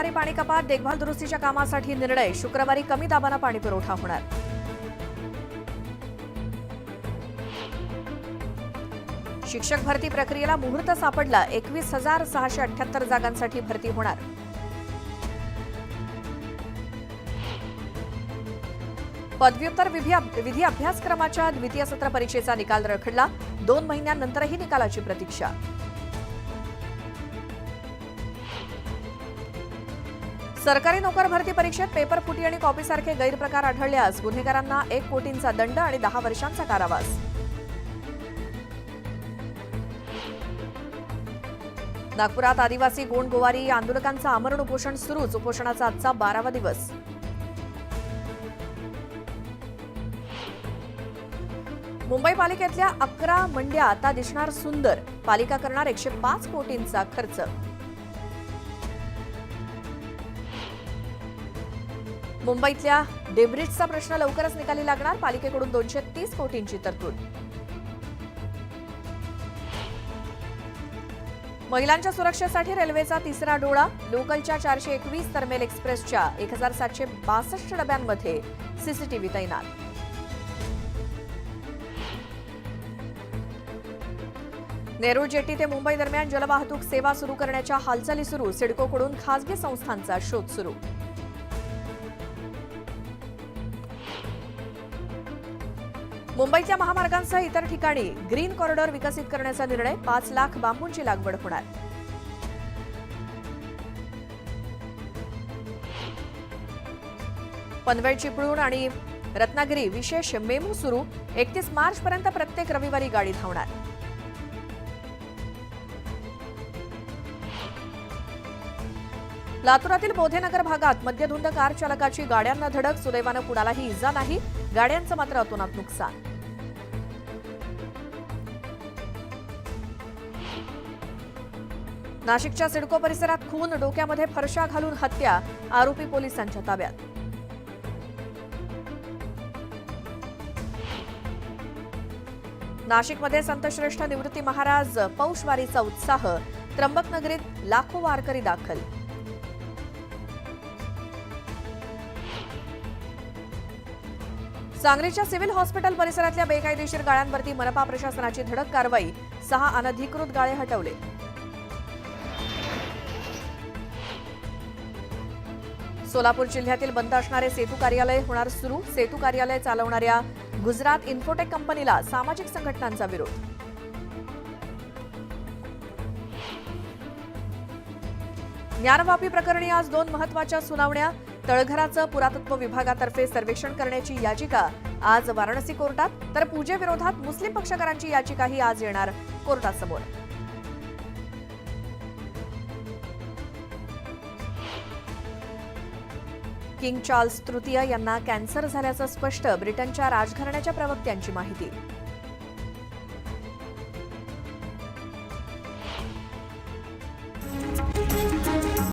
शुक्रवारी पाणी कपात देखभाल दुरुस्तीच्या कामासाठी निर्णय शुक्रवारी कमी दाबानं पाणी पुरवठा होणार. शिक्षक भरती प्रक्रियेला मुहूर्त सापडला एकवीस हजार सहाशे अठ्याहत्तर जागांसाठी भरती होणार. पदव्युत्तर विधी विधी अभ्यासक्रमाच्या द्वितीय सत्र परीक्षेचा निकाल रखडला दोन महिन्यांनंतरही निकालाची प्रतीक्षा. सरकारी नोकर भरती परीक्षेत पेपर फुटी आणि कॉपीसारखे गैरप्रकार आढळल्यास गुन्हेगारांना एक कोटींचा दंड आणि दहा वर्षांचा कारावास. नागपुरात आदिवासी गोंड गोवारी आंदोलकांचं आमरण उपोषण सुरूच. उपोषणाचा आजचा बारावा दिवस. मुंबई पालिकेतल्या अकरा मंड्या आता दिसणार सुंदर. पालिका करणार एकशे पाच कोटींचा खर्च. मुंबईतल्या डेब्रिजचा प्रश्न लवकरच निकाली लागणार. पालिकेकडून दोनशे तीस कोटींची तरतूद. महिलांच्या सुरक्षेसाठी रेल्वेचा तिसरा डोळा. लोकलच्या चारशे एकवीस तरमेल एक्सप्रेसच्या एक हजार सातशे बासष्ट डब्यांमध्ये सीसीटीव्ही तैनात. नेरूळ जेटी ते मुंबई दरम्यान जलवाहतूक सेवा सुरू करण्याच्या हालचाली सुरू. सिडकोकडून खासगी संस्थांचा शोध सुरू. मुंबईच्या महामार्गांसह इतर ठिकाणी ग्रीन कॉरिडॉर विकसित करण्याचा निर्णय पाच लाख बांबूंची लागवड होणार. पनवेल चिपळूण आणि रत्नागिरी विशेष मेमू सुरू एकतीस मार्च पर्यंत प्रत्येक रविवारी गाडी धावणार. लातूरातील बोधेनगर भागात मध्यधुंद कार चालकाची गाड्यांना धडक सुदैवानं कुणालाही इजा नाही गाड्यांचं मात्र अतोनात नुकसान. नाशिकच्या सिडको परिसरात खून डोक्यामध्ये फरशा घालून हत्या आरोपी पोलिसांच्या ताब्यात. नाशिकमध्ये संतश्रेष्ठ निवृत्ती महाराज पौषवारीचा उत्साह त्र्यंबकनगरीत लाखो वारकरी दाखल. सांगलीच्या सिव्हिल हॉस्पिटल परिसरातल्या बेकायदेशीर गाळ्यांवरती मनपा प्रशासनाची धडक कारवाई सहा अनधिकृत गाळे हटवले. सोलापूर जिल्ह्यातील बंद असणारे सेतू कार्यालय होणार सुरू. सेतू कार्यालय चालवणाऱ्या गुजरात इन्फोटेक कंपनीला सामाजिक संघटनांचा विरोध. ज्ञानवापी प्रकरणी आज दोन महत्त्वाच्या सुनावण्या. तळघराचं पुरातत्व विभागातर्फे सर्वेक्षण करण्याची याचिका आज वाराणसी कोर्टात. तर पूजेविरोधात मुस्लिम पक्षकारांची याचिकाही आज येणार कोर्टासमोर. किंग चार्ल्स तृतीय यांना कॅन्सर झाल्याचं स्पष्ट ब्रिटनच्या राजघराण्याच्या प्रवक्त्यांची माहिती.